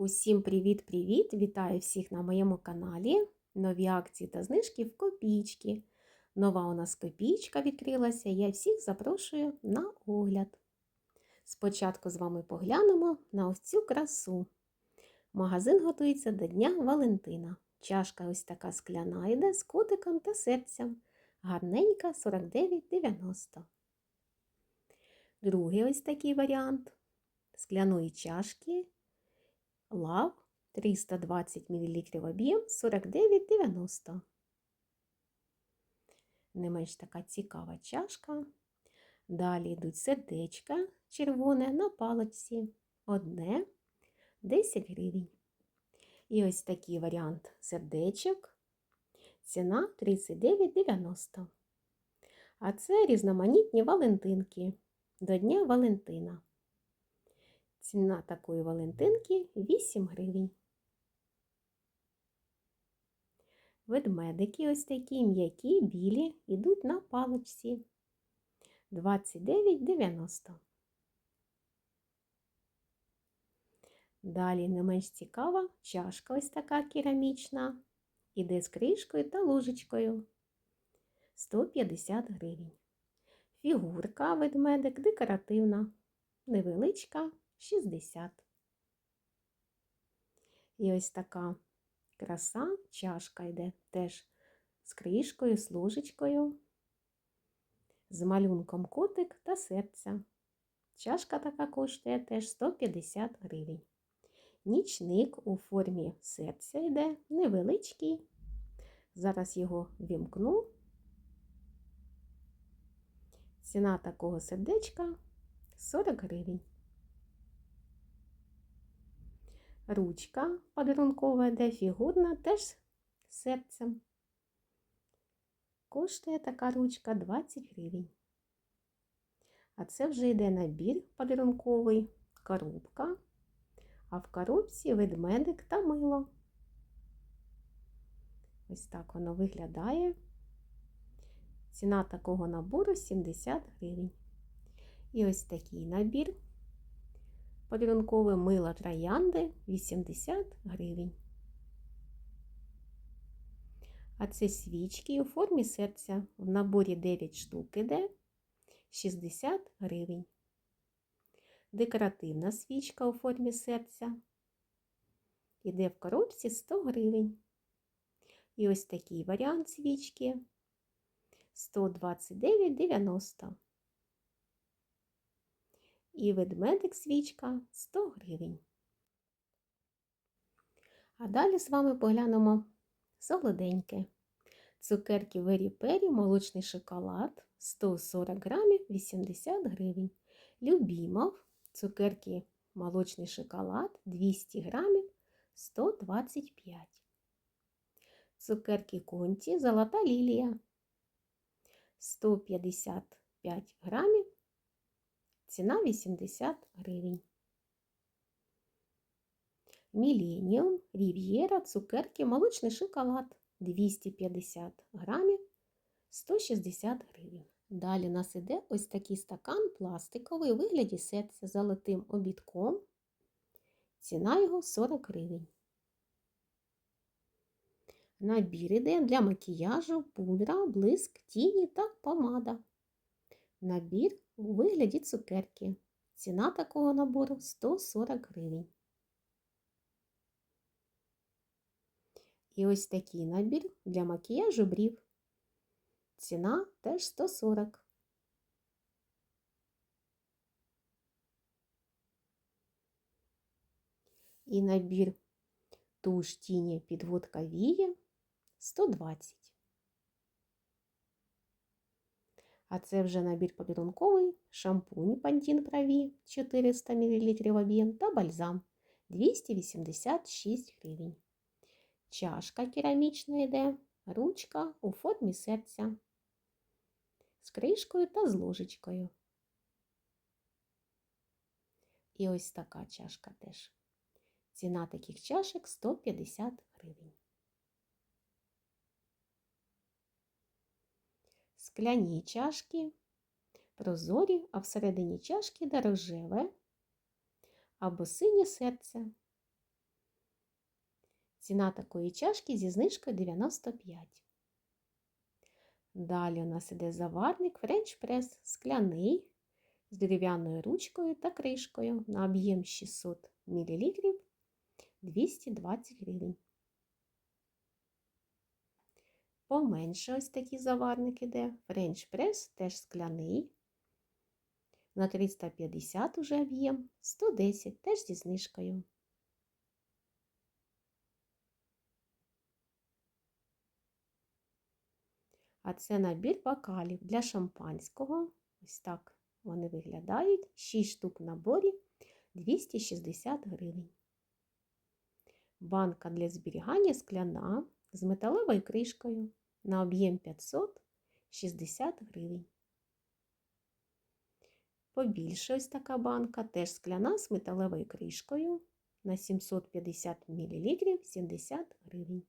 Усім привіт-привіт! Вітаю всіх на моєму каналі. Нові акції та знижки в копійки. Нова у нас копійка відкрилася. Я всіх запрошую на огляд. Спочатку з вами поглянемо на ось цю красу. Магазин готується до Дня Валентина. Чашка ось така скляна йде з котиком та серцем. Гарненька 49,90. Другий ось такий варіант скляної чашки. Лав 320 мл об'єм 49,90. Не менш така цікава чашка. Далі йдуть сердечка червоне на паличці. Одне 10 гривень. І ось такий варіант сердечок. Ціна 39,90. А це різноманітні валентинки до Дня Валентина. Ціна такої валентинки 8 гривень. Ведмедики ось такі м'які, білі, йдуть на паличці 29,90. Далі не менш цікава чашка ось така керамічна. Іде з кришкою та ложечкою 150 гривень. Фігурка ведмедик декоративна, невеличка 60. І ось така краса, чашка йде теж з кришкою, з ложечкою, з малюнком котик та серця. Чашка така коштує теж 150 гривень. Нічник у формі серця йде невеличкий. Зараз його вімкну. Ціна такого сердечка 40 гривень. Ручка подарункова йде фігурна, теж серцем. Коштує така ручка 20 гривень. А це вже йде набір подарунковий, коробка, а в коробці ведмедик та мило. Ось так воно виглядає. Ціна такого набору 70 гривень. І ось такий набір подарункове мило троянди 80 гривень. А це свічки у формі серця. В наборі 9 штук іде 60 гривень. Декоративна свічка у формі серця. Іде в коробці 100 гривень. І ось такий варіант свічки 129,90 і ведмедик свічка 100 гривень. А далі з вами поглянемо солоденьке. Цукерки Вері Пері, молочний шоколад 140 грамів 80 гривень. Любімов, цукерки молочний шоколад 200 грамів 125. Цукерки конті Золота лілія 155 грамів Ціна 80 гривень. Міленіум, Рів'єра, цукерки, молочний шоколад 250 грамів 160 гривень. Далі у нас іде ось такий стакан пластиковий у вигляді серця з золотим обідком. Ціна його 40 гривень. Набір іде для макіяжу, пудра, блиск, тіні та помада. Набір у вигляді цукерки. Ціна такого набору 140 гривень. І ось такий набір для макіяжу брів. Ціна теж 140. І набір туш тіні підводка вії 120. А це вже набір подарунковий, шампунь Пантін Праві 400 мл об'єм та бальзам 286 гривень. Чашка керамічна йде, ручка у формі серця з кришкою та з ложечкою. І ось така чашка теж. Ціна таких чашок 150 гривень. Скляні чашки, прозорі, а всередині чашки дорожеве або синє серце. Ціна такої чашки зі знижкою 95. Далі у нас іде заварник френч прес скляний з дерев'яною ручкою та кришкою на об'єм 600 мл 220 гривень. Поменше ось такий заварник іде. Френч прес теж скляний. На 350 уже об'єм, 110 теж зі знижкою. А це набір бокалів для шампанського. Ось так вони виглядають. 6 штук в наборі 260 гривень. Банка для зберігання скляна з металевою кришкою на об'єм 560 гривень. Побільше ось така банка, теж скляна з металевою кришкою на 750 мл 70 гривень.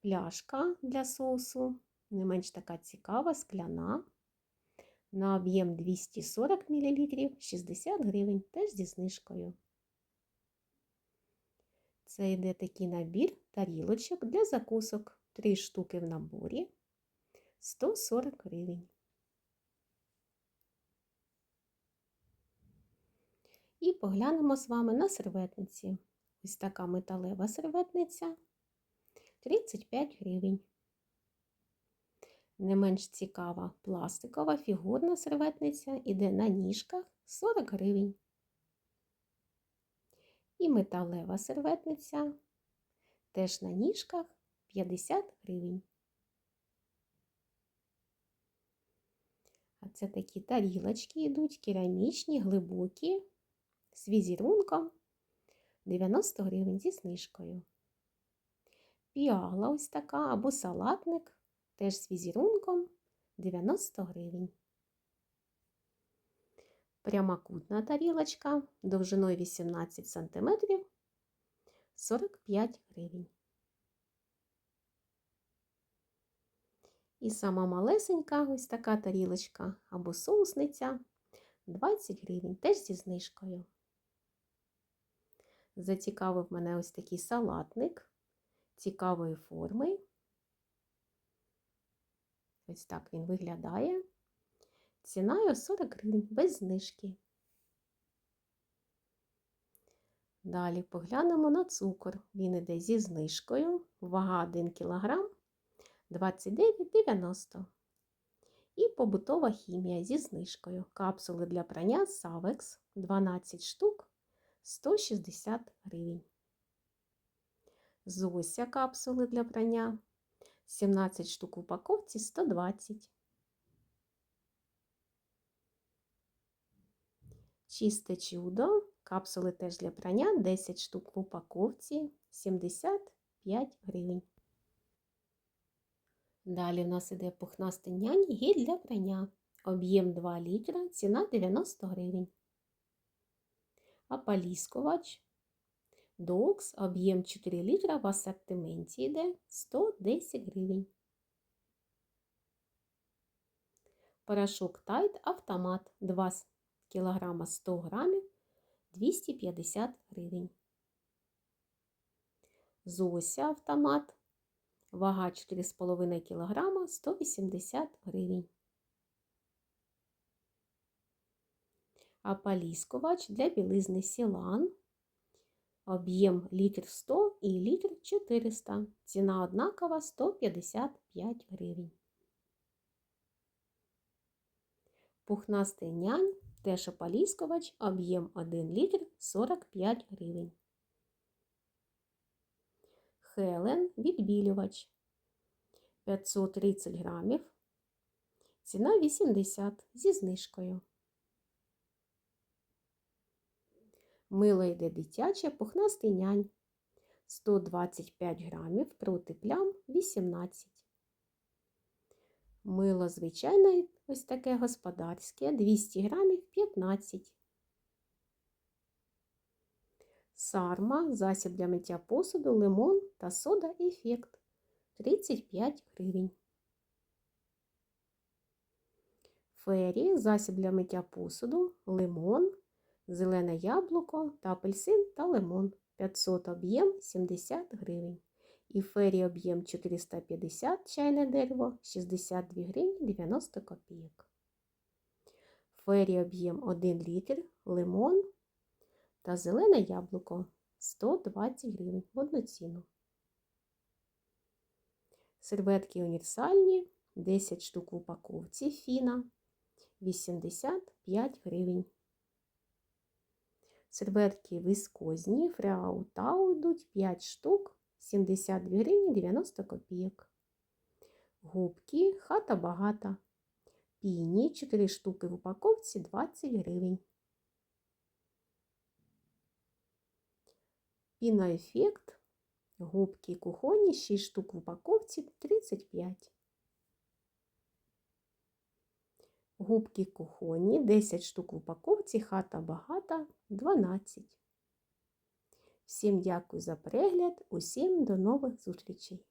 Пляшка для соусу, не менш така цікава, скляна. На об'єм 240 мл 60 гривень, теж зі знижкою. Це йде такий набір тарілочок для закусок. 3 штуки в наборі 140 гривень. І поглянемо з вами на серветниці. Ось така металева серветниця 35 гривень. Не менш цікава пластикова фігурна серветниця іде на ніжках 40 гривень. І металева серветниця теж на ніжках 50 гривень. А це такі тарілочки йдуть, керамічні, глибокі, з візерунком 90 гривень зі знижкою. Піала ось така або салатник, теж з візерунком 90 гривень. Прямокутна тарілочка довжиною 18 см 45 гривень. І сама малесенька ось така тарілочка або соусниця 20 гривень, теж зі знижкою. Зацікавив мене ось такий салатник цікавої форми. Ось так він виглядає. Ціною 40 гривень без знижки. Далі поглянемо на цукор. Він іде зі знижкою, вага 1 кг 29,90. І побутова хімія зі знижкою. Капсули для прання Savex 12 штук 160 гривень. Зося капсули для прання 17 штук в упаковці 120. Чисте чудо. Капсули теж для прання 10 штук в упаковці 75 гривень. Далі в нас іде пухнастий нянь гель для прання. Об'єм 2 літра, ціна 90 гривень. Ополіскувач Докс, об'єм 4 літра в асортименті йде 110 гривень. Порошок Тайт автомат 2 кг 100 грамів 250 гривень. Зося автомат Вага 4,5 кг 180 гривень. Ополіскувач для білизни Сілан. Об'єм літр 100 і літр 400. Ціна однакова 155 гривень. Пухнастий нянь, теж ополіскувач, об'єм 1 літр 45 гривень. Хелен відбілювач 530 грамів. Ціна 80 зі знижкою. Мило йде дитяче, пухнастий нянь 125 грамів проти плям 18. Мило звичайне ось таке господарське 200 грамів 15. Сарма, засіб для миття посуду, лимон та сода ефект 35 гривень. Фері, засіб для миття посуду, лимон зелене яблуко та апельсин та лимон 500 об'єм 70 гривень. І фері об'єм 450 чайне дерево 62 гривні 90 копійок. Фері об'єм 1 літр, лимон та зелене яблуко 120 гривень в одну ціну. Серветки універсальні 10 штук в упаковці фіна 85 гривень. Серветки вискозні фрау тау йдуть 5 штук 72 гривні 90 копійок. Губки хата багата. Піні 4 штуки в упаковці 20 гривень. Піноефект. Губки кухоні 6 штук в упаковці 35. Губки кухонні 10 штук в упаковці, хата багата 12. Всім дякую за перегляд, усім до нових зустрічей!